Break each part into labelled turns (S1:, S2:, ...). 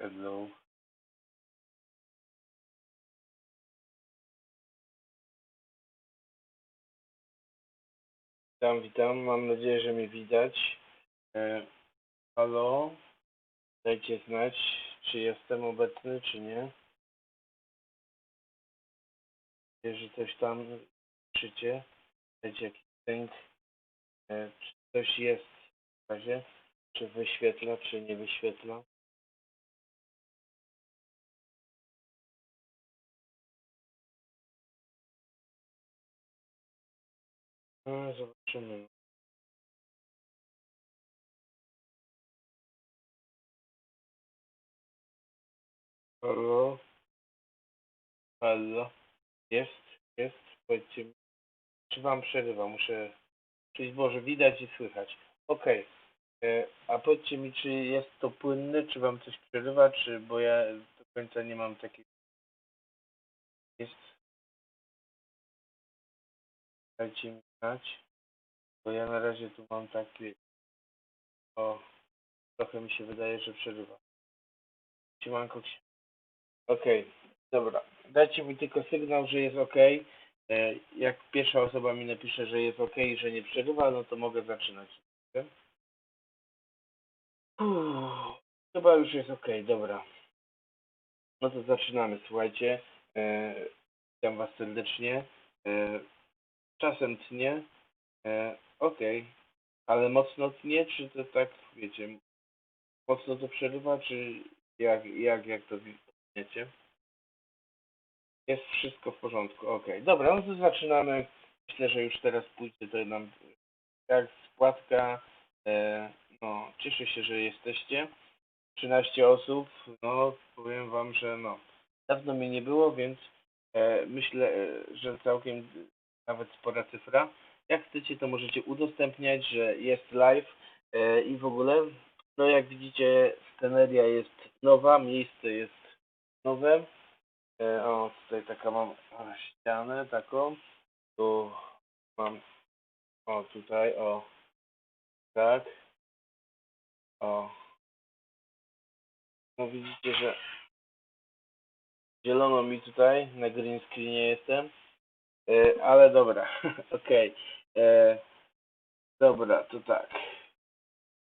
S1: Hello. Witam, witam. Mam nadzieję, że mnie widać. E, halo? Dajcie znać, czy jestem obecny, czy nie. Jeżeli coś tam krzycie, dajcie jakiś link. E, czy coś jest w razie, czy wyświetla, czy nie wyświetla. Zobaczymy. Halo? Halo? Jest? Jest? Powiedzcie mi. Czy wam przerywa? Muszę... Czyli Boże, widać i słychać. Okej. E, A powiedzcie mi, czy jest to płynne, czy wam coś przerywa, czy... Bo ja do końca nie mam takiej... Jest? Dajcie mi znać. Bo ja na razie tu mam taki... O... Trochę mi się wydaje, że przerywa. Siemanko, Okej, dobra. Dajcie mi tylko sygnał, że jest ok. E, Jak pierwsza osoba mi napisze, że jest ok i że nie przerywa, no to mogę zaczynać. Uff, Chyba już jest ok, dobra. No to zaczynamy, słuchajcie. E, Witam Was serdecznie. Czasem tnie. E, ok, ale mocno tnie, czy to tak, wiecie, mocno to przerywa, czy jak, jak, jak to wiecie? Jest wszystko w porządku, okej. Dobra, no to zaczynamy. Myślę, że już teraz pójdzie to nam jak spłatka. E, no, cieszę się, że jesteście. 13 osób, no powiem wam, że no dawno mnie nie było, więc e, myślę, e, że całkiem nawet spora cyfra. Jak chcecie, to możecie udostępniać, że jest live e, i w ogóle. No jak widzicie, sceneria jest nowa, miejsce jest nowe. E, o, tutaj taka mam ścianę taką. Tu mam, o tutaj, o, tak. O. No widzicie, że zielono mi tutaj, na green screenie jestem. E, ale dobra, okej. E, Dobra, to tak.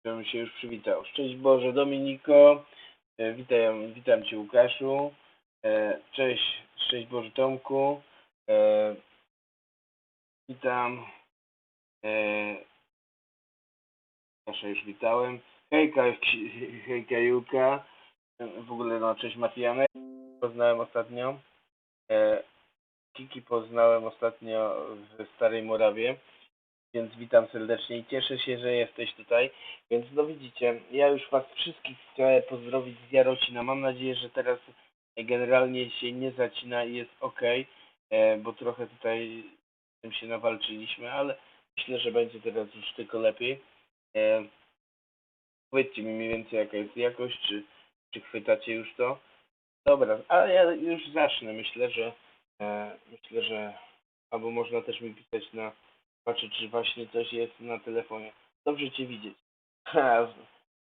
S1: Żebym się już przywitał. Szczęść Boże, Dominiko. E, witam, witam Cię Łukaszu. E, Cześć, szczęść Boże Tomku. E, Witam. E, Kasia już witałem. Hejka, hejka Julka. E, W ogóle no, cześć Matijanek. Poznałem ostatnio. E, Kiki poznałem ostatnio w Starej Morawie. Więc witam serdecznie i cieszę się, że jesteś tutaj. Więc no widzicie, ja już Was wszystkich chcę pozdrowić z Jarocina. Mam nadzieję, że teraz generalnie się nie zacina i jest ok, e, bo trochę tutaj z tym się nawalczyliśmy, ale myślę, że będzie teraz już tylko lepiej. E, powiedzcie mi mniej więcej jaka jest jakość, czy, czy chwytacie już to. Dobra, ale ja już zacznę. Myślę, że myślę, że albo można też mi pisać na patrzę, czy właśnie coś jest na telefonie. Dobrze Cię widzieć.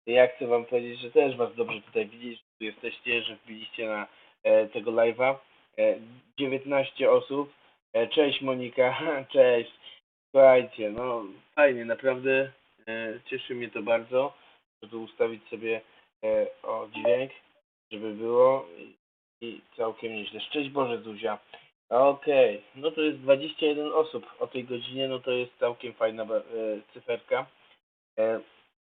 S1: Ja chcę Wam powiedzieć, że też Was dobrze tutaj widzieć, że tu jesteście, że wbiliście na e, tego live'a. E, 19 osób. E, cześć Monika, cześć. Słuchajcie, no fajnie, naprawdę e, cieszy mnie to bardzo, że tu ustawić sobie e, o dźwięk, żeby było i, i całkiem nieźle. Szczęść Boże Zuzia. Okej, no to jest 21 osób o tej godzinie, no to jest całkiem fajna e, cyferka. E,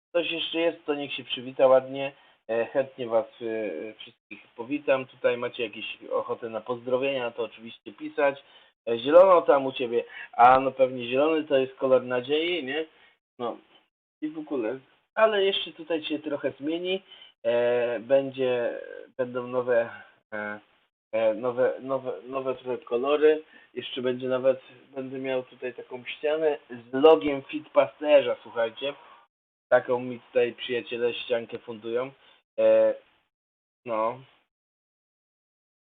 S1: ktoś jeszcze jest, to niech się przywita ładnie. E, chętnie Was e, wszystkich powitam. Tutaj macie jakieś ochotę na pozdrowienia, to oczywiście pisać. E, zielono tam u Ciebie, a no pewnie zielony to jest kolor nadziei, nie? No i w ogóle. Ale jeszcze tutaj się trochę zmieni. E, będzie, będą nowe e, nowe, nowe, nowe trochę kolory. Jeszcze będzie nawet, będę miał tutaj taką ścianę z logiem Fitpasterza, słuchajcie. Taką mi tutaj przyjaciele ściankę fundują. E, no.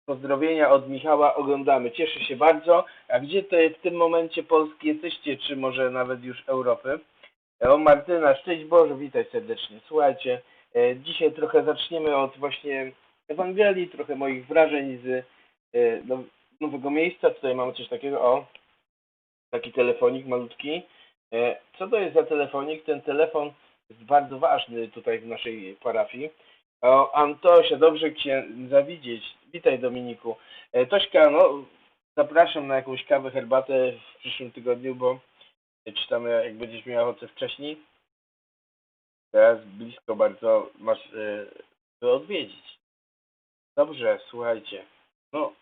S1: Pozdrowienia od Michała oglądamy. Cieszę się bardzo. A gdzie to w tym momencie Polski jesteście, czy może nawet już Europy? E, O Martyna, szczęść Boże, witaj serdecznie. Słuchajcie, E, Dzisiaj trochę zaczniemy od właśnie Ewangelii, trochę moich wrażeń z e, now- nowego miejsca. Tutaj mamy coś takiego, o, taki telefonik malutki. E, Co to jest za telefonik? Ten telefon jest bardzo ważny tutaj w naszej parafii. O, Antosia, dobrze Cię zawidzieć. Witaj Dominiku. E, Tośka, no zapraszam na jakąś kawę, herbatę w przyszłym tygodniu, bo czytamy jak będziesz miała ochotę wcześniej. Teraz blisko bardzo masz by odwiedzić. Dobrze, słuchajcie. No,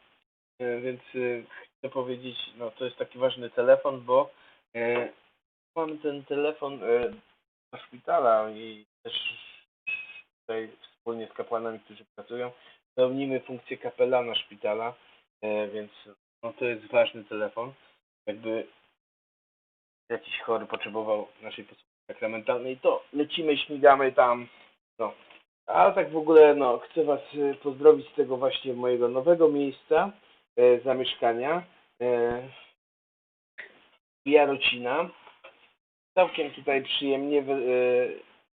S1: e, więc e, chcę powiedzieć, no to jest taki ważny telefon, bo e, mamy ten telefon e, do szpitala i też tutaj wspólnie z kapłanami, którzy pracują, pełnimy funkcję kapelana szpitala, e, więc no, to jest ważny telefon. Jakby jakiś chory potrzebował naszej posługi sakramentalnej, to lecimy, śmigamy tam. No. A tak w ogóle, no, chcę Was e, pozdrowić z tego właśnie mojego nowego miejsca e, zamieszkania. E, Jarocina. Całkiem tutaj przyjemnie. e,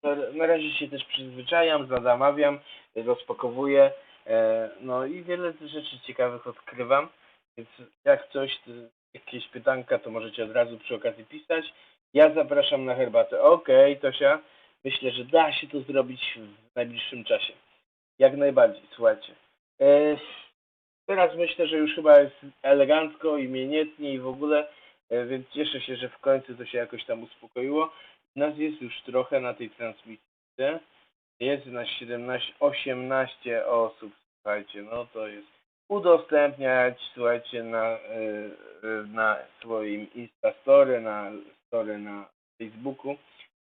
S1: na, na razie się też przyzwyczajam, zadamawiam, rozpakowuję. E, no i wiele rzeczy ciekawych odkrywam. Więc jak coś, to jakieś pytanka, to możecie od razu przy okazji pisać. Ja zapraszam na herbatę. Okej, Tosia. Myślę, że da się to zrobić w najbliższym czasie. Jak najbardziej, słuchajcie. E, teraz myślę, że już chyba jest elegancko i mienietnie i w ogóle, e, więc cieszę się, że w końcu to się jakoś tam uspokoiło. Nas jest już trochę na tej transmisji. Jest nas 17, 18 osób, słuchajcie, no to jest udostępniać, słuchajcie, na, e, na swoim Instastory, na story na Facebooku.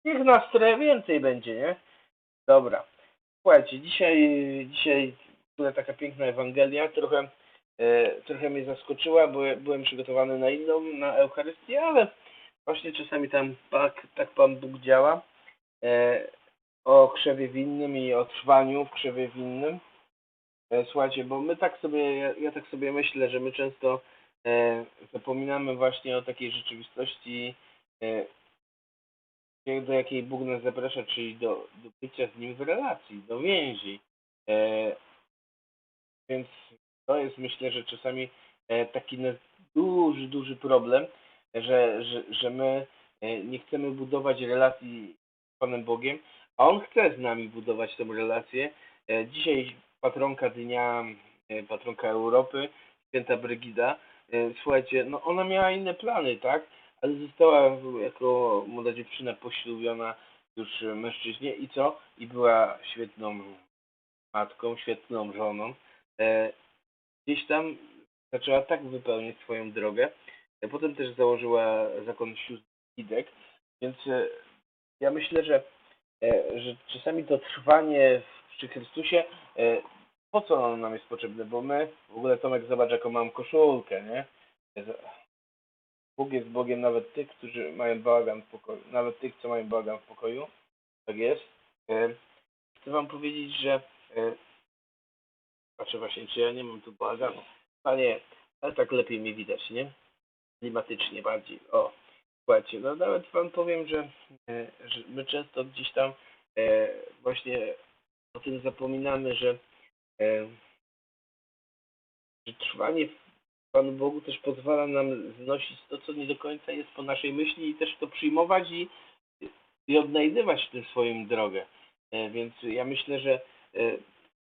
S1: Niech nas trochę więcej będzie, nie? Dobra. Słuchajcie, dzisiaj, dzisiaj była taka piękna Ewangelia, trochę, e, trochę mnie zaskoczyła, bo byłem przygotowany na inną, na Eucharystię, ale właśnie czasami tam tak, tak Pan Bóg działa. E, o krzewie winnym i o trwaniu w krzewie winnym. E, Słuchajcie, bo my tak sobie, ja, ja tak sobie myślę, że my często e, zapominamy właśnie o takiej rzeczywistości, e, do jakiej Bóg nas zaprasza, czyli do, do bycia z Nim w relacji, do więzi. E, więc to jest myślę, że czasami e, taki duży, duży problem, że, że, że my e, nie chcemy budować relacji z Panem Bogiem, a On chce z nami budować tę relację. E, dzisiaj patronka dnia, patronka Europy, święta Brygida, słuchajcie, no ona miała inne plany, tak? Ale została jako młoda dziewczyna poślubiona już mężczyźnie i co? I była świetną matką, świetną żoną. E, gdzieś tam zaczęła tak wypełniać swoją drogę. E, potem też założyła zakon sióstr więc e, ja myślę, że, e, że czasami to trwanie przy Chrystusie, e, po co ono nam jest potrzebne? Bo my, w ogóle Tomek, zobacz jaką mam koszulkę, nie? Bóg jest Bogiem nawet tych, którzy mają bałagan w pokoju. Nawet tych, co mają bałagan w pokoju. Tak jest. E, Chcę wam powiedzieć, że e, patrzę właśnie, czy ja nie mam tu bałaganu. A nie, ale tak lepiej mnie widać, nie? Klimatycznie bardziej. O, słuchajcie, no nawet wam powiem, że, e, że my często gdzieś tam właśnie o tym zapominamy, że, że trwanie w Panu Bogu też pozwala nam znosić to, co nie do końca jest po naszej myśli i też to przyjmować i, i odnajdywać w tym swoją drogę. E, Więc ja myślę, że, e,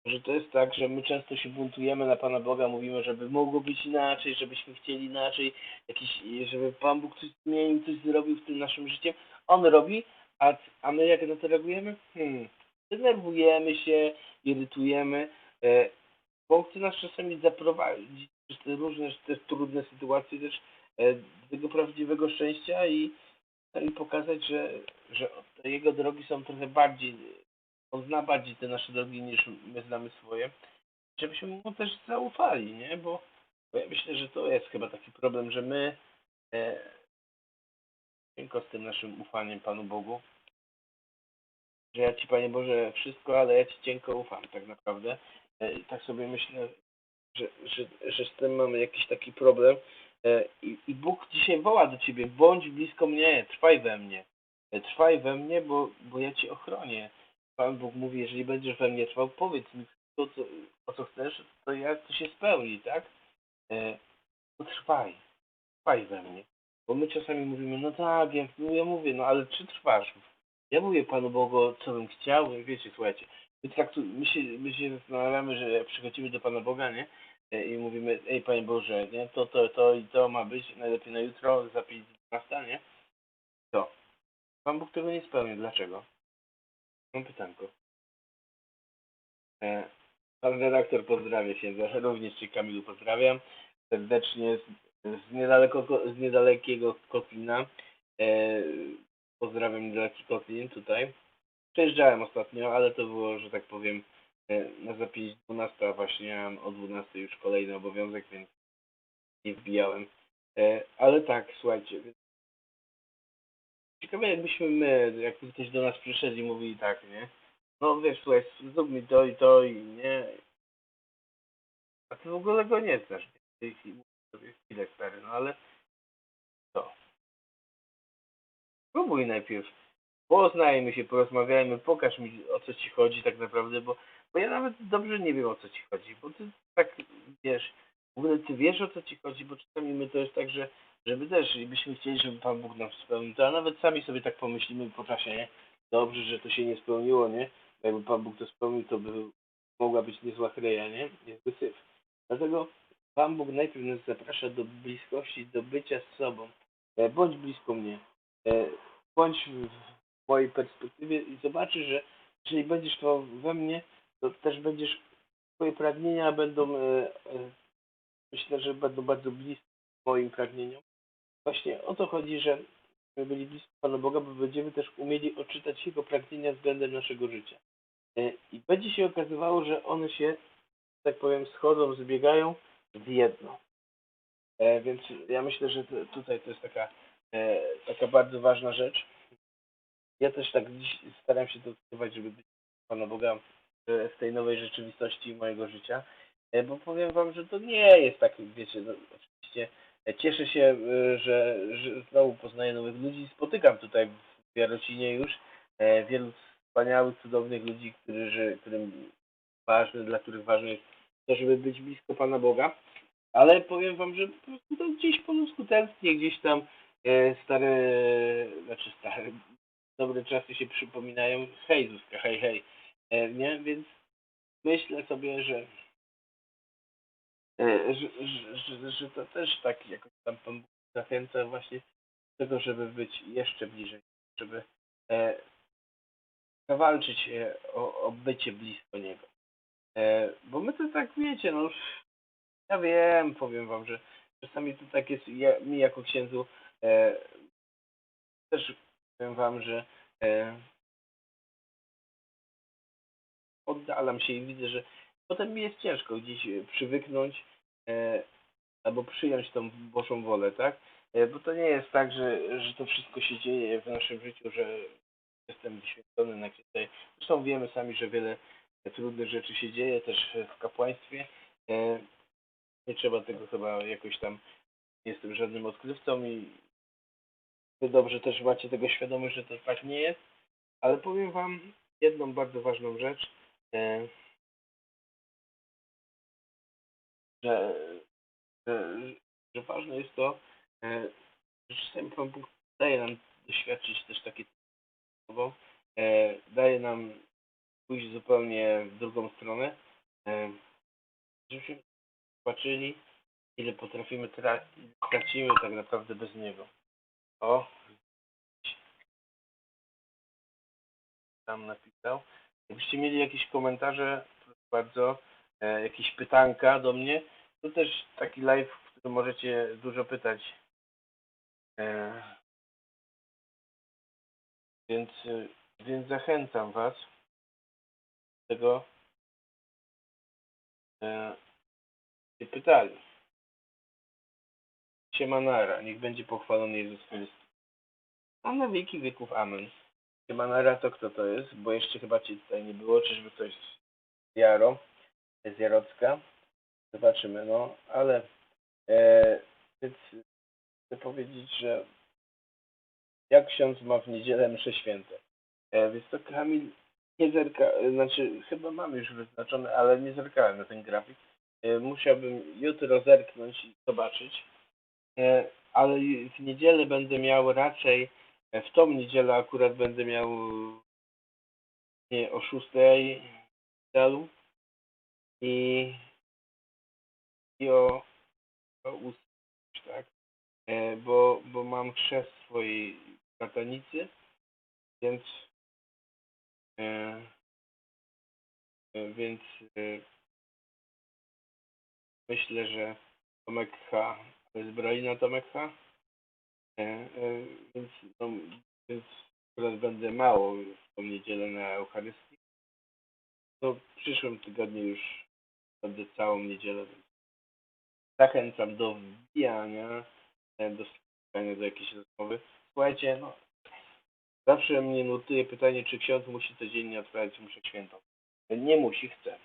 S1: że to jest tak, że my często się buntujemy na Pana Boga, mówimy, żeby mogło być inaczej, żebyśmy chcieli inaczej, jakiś, żeby Pan Bóg coś zmienił, coś zrobił w tym naszym życiem. On robi, a, a my jak na to reagujemy? Hmm, denerwujemy się, irytujemy, e, on chce nas czasami zaprowadzić różne, te trudne sytuacje też e, tego prawdziwego szczęścia i, no i pokazać, że, że te jego drogi są trochę bardziej, on zna bardziej te nasze drogi niż my znamy swoje, żebyśmy mu też zaufali, nie? Bo, bo ja myślę, że to jest chyba taki problem, że my e, cienko z tym naszym ufaniem Panu Bogu, że ja Ci Panie Boże wszystko, ale ja Ci cienko ufam tak naprawdę. E, tak sobie myślę, że, że, że z tym mamy jakiś taki problem. E, I, I Bóg dzisiaj woła do Ciebie, bądź blisko mnie, trwaj we mnie. E, Trwaj we mnie, bo, bo ja Cię ochronię. Pan Bóg mówi, jeżeli będziesz we mnie trwał, powiedz mi to, co, o co chcesz, to ja to się spełni, tak? E, to trwaj, trwaj we mnie. Bo my czasami mówimy, no tak, jak ja mówię, no ale czy trwasz? Ja mówię Panu Bogu, co bym chciał, wiecie, słuchajcie, my, traktu, my, się, my się zastanawiamy, że przychodzimy do Pana Boga, nie? E, I mówimy, ej Panie Boże, nie? To, to, to i to ma być, najlepiej na jutro, za 5 12, nie? To. Pan Bóg tego nie spełni. Dlaczego? Mam pytanko. E, pan redaktor pozdrawia się, również Cię Kamilu pozdrawiam serdecznie z, z, niedaleko, z niedalekiego Kotlina. E, pozdrawiam niedaleki Kotlin tutaj. Przejeżdżałem ostatnio, ale to było, że tak powiem, e, na za 5.12 właśnie miałem o 12 już kolejny obowiązek, więc nie wbijałem. E, ale tak, słuchajcie, ciekawe jakbyśmy my, jakby ktoś do nas przyszedł i mówił tak, nie? No wiesz, słuchaj, zrób mi to i to i nie. A ty w ogóle go nie znasz. Ty sobie chwilę stary, no ale co? Spróbuj najpierw. Poznajmy się, porozmawiajmy, pokaż mi o co ci chodzi tak naprawdę, bo, bo ja nawet dobrze nie wiem o co ci chodzi, bo ty tak wiesz, w ty wiesz o co ci chodzi, bo czasami my to jest tak, że żeby też, byśmy chcieli, żeby Pan Bóg nam spełnił to, a nawet sami sobie tak pomyślimy po czasie, nie? Dobrze, że to się nie spełniło, nie? Jakby Pan Bóg to spełnił, to by mogła być niezła chreja, nie? Niezły syf. Dlatego Pan Bóg najpierw nas zaprasza do bliskości, do bycia z sobą. E, Bądź blisko mnie. E, Bądź w mojej perspektywie i zobaczysz, że jeżeli będziesz to we mnie, to też będziesz, twoje pragnienia będą, e, e, myślę, że będą bardzo bliskie moim pragnieniom. Właśnie o to chodzi, że my byli blisko Pana Boga, bo będziemy też umieli odczytać Jego pragnienia względem naszego życia. E, I będzie się okazywało, że one się, tak powiem, schodzą, zbiegają w jedno. Więc ja myślę, że tutaj to jest taka, taka bardzo ważna rzecz. Ja też tak dziś staram się to odkrywać, żeby być Pana Boga e, w tej nowej rzeczywistości mojego życia. E, Bo powiem Wam, że to nie jest tak, wiecie, no, oczywiście e, cieszę się, e, że, że znowu poznaję nowych ludzi. Spotykam tutaj w Jarocinie już e, wielu wspaniałych, cudownych ludzi, którzy, którym ważne, dla których ważne jest to, żeby być blisko Pana Boga. Ale powiem Wam, że po prostu to gdzieś po ludzku tęsknię, gdzieś tam e, stare, znaczy stare, dobre czasy się przypominają. Hej Zuzka, hej, hej. E, nie? Więc myślę sobie, że, e, że, że, że, że to też tak jakoś tam Pan Bóg zachęca właśnie do tego, żeby być jeszcze bliżej, żeby e, zawalczyć e, o, o bycie blisko Niego. E, bo my to tak wiecie, no ja wiem, powiem Wam, że czasami to tak jest ja, mi jako księdzu e, też powiem Wam, że oddalam się i widzę, że potem mi jest ciężko gdzieś e, przywyknąć e, albo przyjąć tą Bożą wolę, tak? E, bo to nie jest tak, że, że to wszystko się dzieje w naszym życiu, że jestem wyświęcony na tutaj. Zresztą wiemy sami, że wiele trudnych rzeczy się dzieje też w kapłaństwie. E, nie trzeba tego chyba jakoś tam, nie jestem żadnym odkrywcą i wy dobrze też macie tego świadomość, że to tak nie jest, ale powiem wam jedną bardzo ważną rzecz, że, że, że ważne jest to, e, że czasami daje nam doświadczyć też takie sobą, e, daje nam pójść zupełnie w drugą stronę, e, żebyśmy zobaczyli, ile potrafimy tra- tracimy tak naprawdę bez Niego. O, tam napisał. Jakbyście mieli jakieś komentarze, proszę bardzo, e, jakieś pytanka do mnie, to też taki live, w którym możecie dużo pytać. E, więc, e, więc zachęcam Was do tego, e, by pytali. Siemanara, niech będzie pochwalony Jezus Chrystus. A na wieki wieków amen. Siemanara to kto to jest? Bo jeszcze chyba Cię tutaj nie było. Czyżby ktoś z Jaro, z Jarocka? Zobaczymy, no. Ale e, więc chcę powiedzieć, że jak ksiądz ma w niedzielę msze święte. E, więc to Kamil nie zerka, znaczy chyba mam już wyznaczony, ale nie zerkałem na ten grafik. E, Musiałbym jutro zerknąć i zobaczyć. E, Ale w niedzielę będę miał raczej, e, w tą niedzielę akurat będę miał nie, o 6 w celu i, i o, o 8, tak? E, Bo, bo mam chrzest swojej bratanicy, więc e, e, więc e, myślę, że Tomek H. zbroi na Tomek H. E, e, Więc, no, więc będę mało w niedzielę na Eucharystii. To w przyszłym tygodniu już będę całą niedzielę. Zachęcam do wbijania, e, do spotkania, do jakiejś rozmowy. Słuchajcie, no, zawsze mnie nurtuje pytanie, czy ksiądz musi codziennie odprawiać mszę świętą. Nie musi, chce.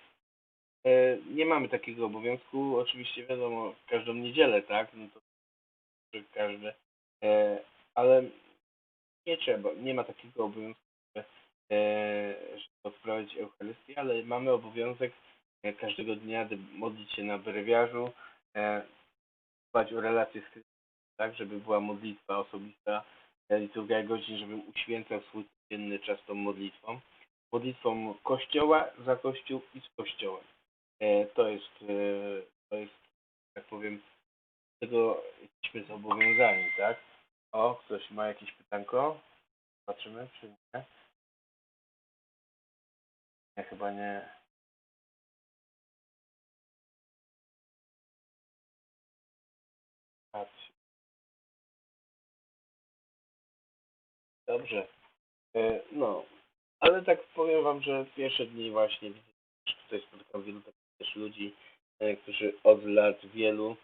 S1: Nie mamy takiego obowiązku, oczywiście wiadomo, każdą niedzielę, tak? No to e, ale nie trzeba, nie ma takiego obowiązku, że, e, żeby odprawiać Eucharystię, ale mamy obowiązek e, każdego dnia modlić się na brewiarzu, e, dbać o relacje z Chrystusem, tak? Żeby była modlitwa osobista, e, liturgia godzin, żebym uświęcał swój codzienny czas tą modlitwą. Modlitwą Kościoła, za Kościół i z Kościołem. E, to jest, e, to jest, tak powiem, tego jesteśmy zobowiązani, tak? O, ktoś ma jakieś pytanko? Zobaczymy, czy nie. Nie, chyba nie. Dobrze. E, no, ale tak powiem wam, że pierwsze dni właśnie że tutaj spotykam wielu takich też ludzi, e, którzy od lat wielu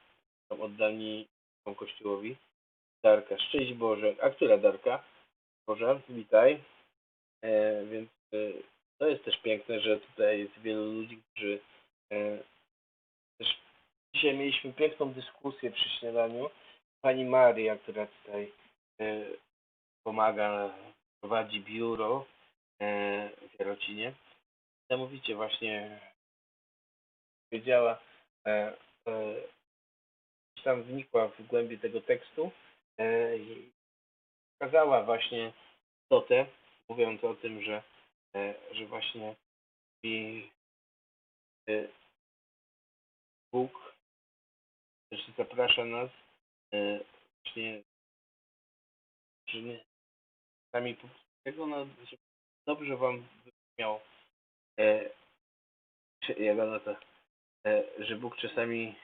S1: są oddani Kościołowi. Darka, szczęść Boże. A która Darka? Boże, witaj. E, więc e, to jest też piękne, że tutaj jest wielu ludzi, którzy e, też dzisiaj mieliśmy piękną dyskusję przy śniadaniu. Pani Maria, która tutaj e, pomaga, prowadzi biuro e, w Jarocinie. Niesamowicie właśnie wiedziała, e, e, tam wnikła w głębię tego tekstu pokazała właśnie istotę, mówiąc o tym, że, e, że właśnie e, Bóg też zaprasza nas e, właśnie, że sami tego, no, dobrze wam wybrzmiało, e, jak ona to, e, że Bóg czasami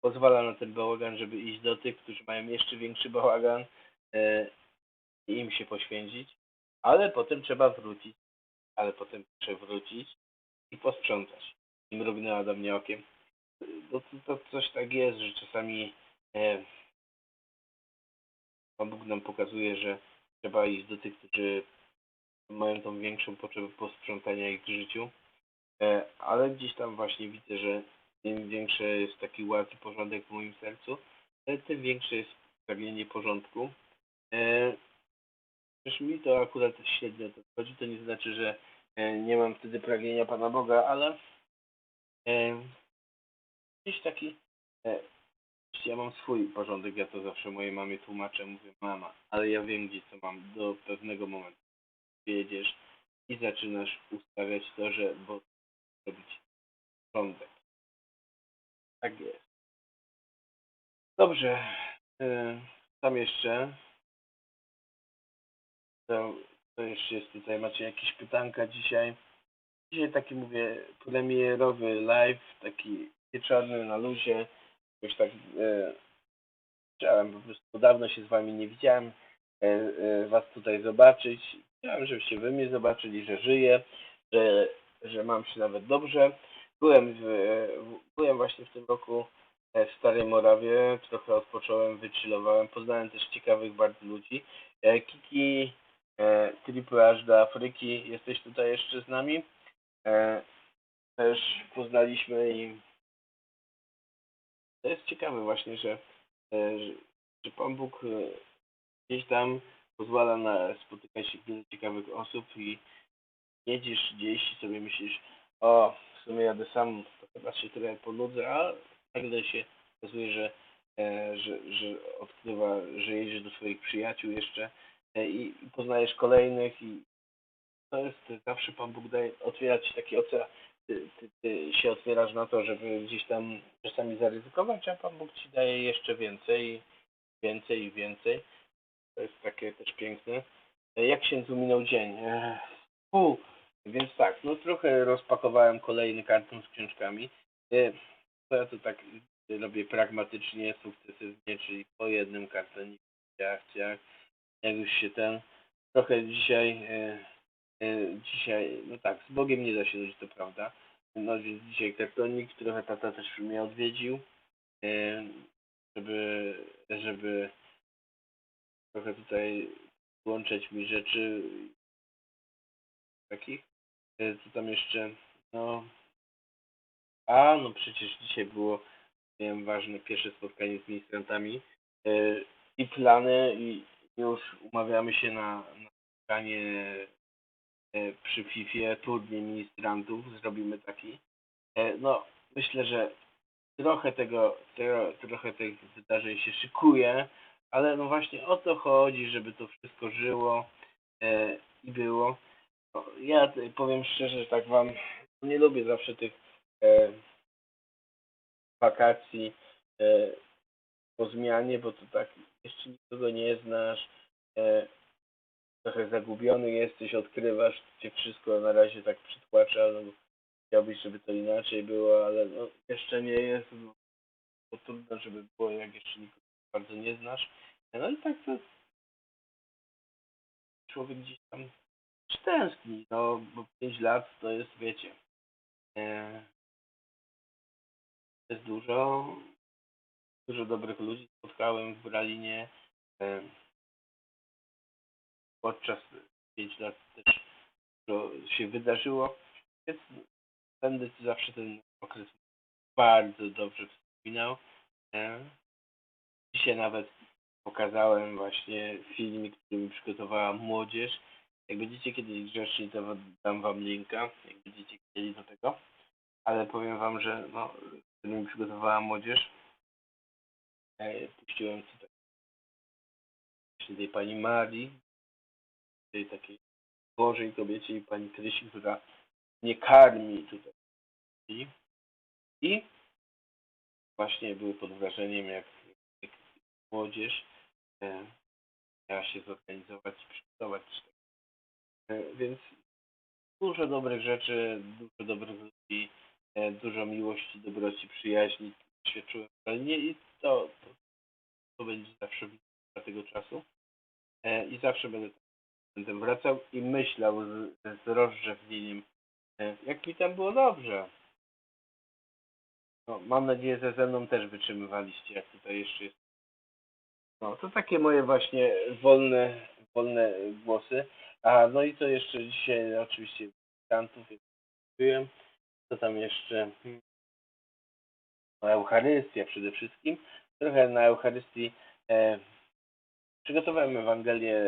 S1: pozwala na ten bałagan, żeby iść do tych, którzy mają jeszcze większy bałagan e, i im się poświęcić, ale potem trzeba wrócić, ale potem trzeba wrócić i posprzątać. I mrugnęła do mnie okiem. To, to, to coś tak jest, że czasami e, Pan Bóg nam pokazuje, że trzeba iść do tych, którzy mają tą większą potrzebę posprzątania ich w życiu, e, ale gdzieś tam właśnie widzę, że im większy jest taki ład i porządek w moim sercu, e, tym większe jest pragnienie porządku. Też mi to akurat średnio to wchodzi, to nie znaczy, że e, nie mam wtedy pragnienia Pana Boga, ale e, gdzieś taki ja mam swój porządek, ja to zawsze mojej mamie tłumaczę, mówię mama, ale ja wiem gdzie co mam do pewnego momentu. Jedziesz i zaczynasz ustawiać to, że bo robić porządek. Tak jest. Dobrze. E, Tam jeszcze. To, to jeszcze jest tutaj. Macie jakieś pytanka dzisiaj? Dzisiaj taki mówię premierowy live, taki wieczorny na luzie. Jakoś tak e, chciałem po prostu dawno się z wami nie widziałem. E, e, was tutaj zobaczyć. Chciałem, żebyście wy mnie zobaczyli, że żyję, że, że mam się nawet dobrze. Byłem, w, byłem właśnie w tym roku e, w Starej Morawie, trochę odpocząłem, wychillowałem, poznałem też ciekawych bardzo ludzi. E, Kiki, e, Triple H do Afryki, jesteś tutaj jeszcze z nami? Też poznaliśmy i to jest ciekawe właśnie, że, że, Pan Bóg gdzieś tam pozwala na spotykać się wiele ciekawych osób i jedziesz gdzieś i sobie myślisz, o, w sumie jadę sam, to chyba się trochę ponudzę, a nagle się okazuje, że, e, że, że odkrywa, że jedziesz do swoich przyjaciół jeszcze e, i, i poznajesz kolejnych i to jest, zawsze Pan Bóg daje, otwiera Ci taki ocean, ty, ty, ty się otwierasz na to, żeby gdzieś tam czasami zaryzykować, a Pan Bóg Ci daje jeszcze więcej, więcej i więcej. To jest takie też piękne. E, Jak się minął dzień? U, więc tak, no trochę rozpakowałem kolejny karton z książkami. E, To ja to tak robię pragmatycznie, sukcesywnie, czyli po jednym kartonie, ciach, ciach. Jak już się ten, trochę dzisiaj, e, e, dzisiaj, no tak, z Bogiem nie da się żyć, to prawda. No więc dzisiaj kartonik, trochę tata też mnie odwiedził, e, żeby, żeby trochę tutaj włączać mi rzeczy takich. E, Co tam jeszcze? No. A, no przecież dzisiaj było miałem ważne pierwsze spotkanie z ministrantami e, i plany i już umawiamy się na, na spotkanie e, przy FIFA, turniej ministrantów, zrobimy taki. No, myślę, że trochę tego, tro, trochę tych wydarzeń się szykuje, ale no właśnie o to chodzi, żeby to wszystko żyło i było. Ja powiem szczerze, tak wam nie lubię zawsze tych e, wakacji e, po zmianie, bo to tak jeszcze nikogo nie znasz, e, trochę zagubiony jesteś, odkrywasz, cię wszystko na razie tak przytłacza, no, bo chciałbyś, żeby to inaczej było, ale no, jeszcze nie jest, no, bo trudno, żeby było, jak jeszcze nikogo bardzo nie znasz. No i tak to człowiek gdzieś tam tęskni, no bo 5 lat to jest, wiecie, e, jest dużo, dużo dobrych ludzi spotkałem w Berlinie. E, podczas 5 lat też to się wydarzyło, więc będę zawsze ten okres bardzo dobrze wspominał. E, dzisiaj nawet pokazałem właśnie filmik, który mi przygotowała młodzież. Jak będziecie kiedyś grzeczni, to dam wam linka, jak będziecie chcieli do tego. Ale powiem wam, że no, który mi przygotowała młodzież. E, puściłem tutaj właśnie tej pani Marii, tej takiej Bożej kobiecie i pani Krysi, która nie karmi tutaj. I, i właśnie był pod wrażeniem, jak, jak młodzież e, miała się zorganizować i przygotować. E, więc dużo dobrych rzeczy, dużo dobrych ludzi, e, dużo miłości, dobroci, przyjaźni doświadczyłem w Berlinie i to, to, to będzie zawsze dla tego czasu. E, I zawsze będę będę wracał i myślał z, z jak mi tam było dobrze. No, mam nadzieję, że ze mną też wytrzymywaliście, jak tutaj jeszcze jest. No, to takie moje właśnie wolne, wolne głosy. A no i co jeszcze dzisiaj oczywiście kantów mówiłem. Co tam jeszcze? Hmm. No, Eucharystia przede wszystkim. Trochę na Eucharystii e, przygotowałem Ewangelię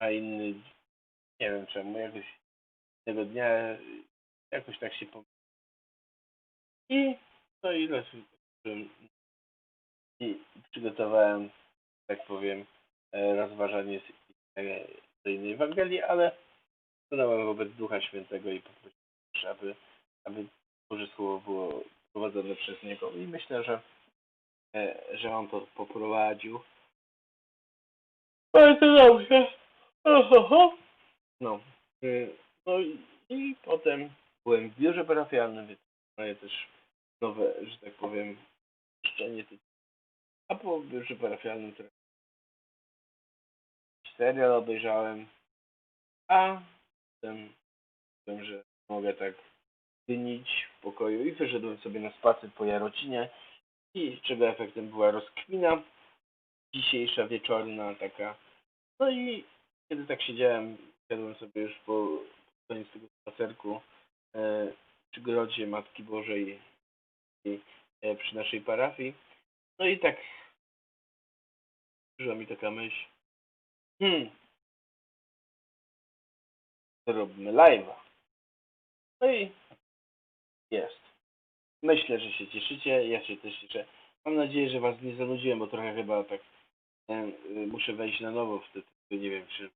S1: na inny, nie wiem czemu, jakoś tego dnia jakoś tak się. I to ile i przygotowałem, tak powiem, e, rozważanie z e, innej Ewangelii, ale stanąłem wobec Ducha Świętego i poprosiłem, aby, aby Boże Słowo było prowadzone przez Niego i myślę, że, e, że On to poprowadził. Bardzo dobrze. Ohoho. No. y, No i, i potem byłem w biurze parafialnym, więc moje też nowe, że tak powiem, szczenie tytułu. A po biurze parafialnym trochę serial obejrzałem, a potem wiem, że mogę tak dynić w pokoju i wyszedłem sobie na spacer po Jarocinie i czego efektem była rozkmina dzisiejsza wieczorna taka. No i kiedy tak siedziałem, siadłem sobie już po koniec tego spacerku e, przy grodzie Matki Bożej i, e, przy naszej parafii. No i tak przyszła mi taka myśl. Hmm. zróbmy live'a. No i jest. Myślę, że się cieszycie, ja się też cieszę. Mam nadzieję, że was nie zanudziłem, bo trochę chyba tak y, muszę wejść na nowo wtedy, nie wiem, czy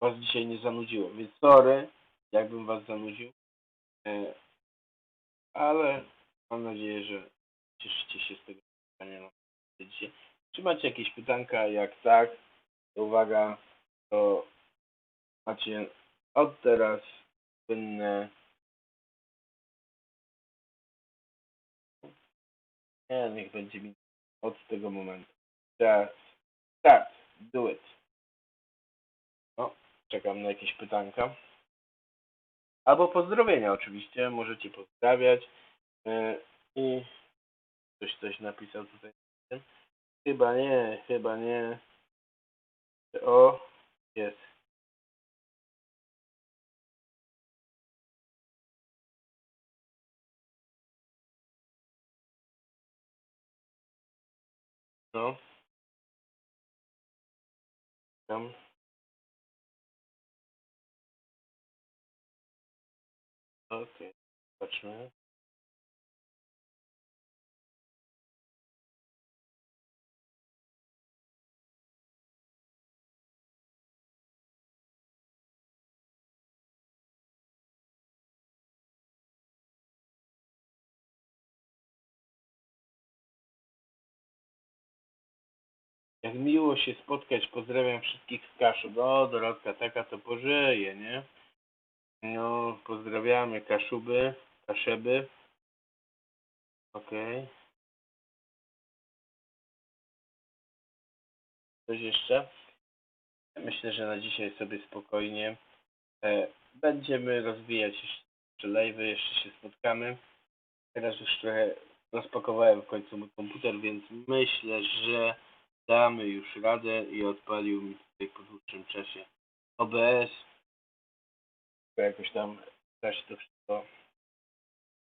S1: was dzisiaj nie zanudziłem, więc sorry, jakbym was zanudził, e, ale mam nadzieję, że cieszycie się z tego spotkania. Czy macie jakieś pytanka? Jak tak, uwaga, to macie od teraz płynne nie, niech będzie mi od tego momentu. Teraz, start, do it. No, czekam na jakieś pytanka. Albo pozdrowienia oczywiście, możecie pozdrawiać. Yy, I ktoś coś napisał tutaj. Chyba nie, chyba nie. O, jest. No. Tam. Okej, patrzmy. Jak miło się spotkać, pozdrawiam wszystkich z Kaszub. O, Dorotka taka to pożyje, nie? No, pozdrawiamy Kaszuby, Kaszeby. Okej. Coś jeszcze? Myślę, że na dzisiaj sobie spokojnie e, będziemy rozwijać jeszcze live'y, jeszcze się spotkamy. Teraz już trochę rozpakowałem w końcu mój komputer, więc myślę, że damy już radę i odpalił mi tutaj po dłuższym czasie OBS. Tylko jakoś tam da się to wszystko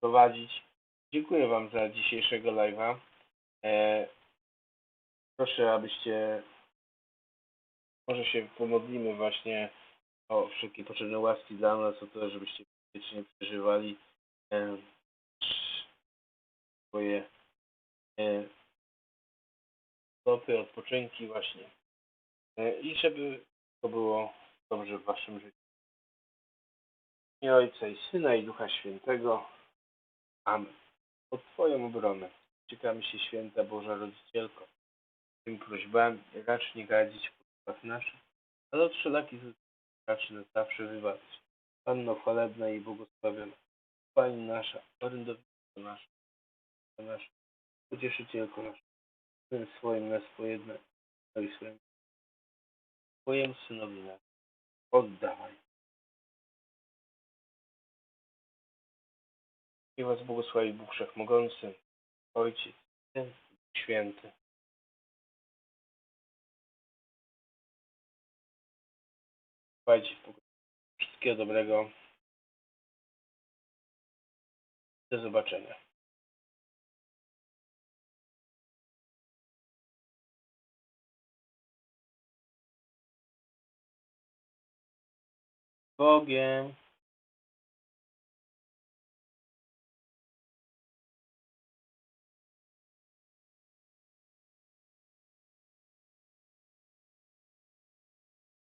S1: prowadzić. Dziękuję Wam za dzisiejszego live'a. E, proszę, abyście może się pomodlimy właśnie o wszelkie potrzebne łaski dla nas, o to, żebyście wiecznie przeżywali e, swoje e, stopy, odpoczynki właśnie. E, I żeby to było dobrze w Waszym życiu. I Ojca i Syna i Ducha Świętego. Amen. Pod Twoją obronę czekamy się Święta Boża Rodzicielko. Tym prośbami racz nie gadzić w podstawach naszych, ale od wszelakich racz nas zawsze wybawić. Panno chwalebna i błogosławiona, Pani nasza, orędownica nasza, nasza, Pocieszycielko nasza, Syn swoim nas pojednaj, no i swoim Twojemu Synowi nas oddawaj. I Was błogosławi Bóg Wszechmogący, Ojciec, Syn, Święty. Trwajcie. Wszystkiego dobrego. Do zobaczenia. Bogiem.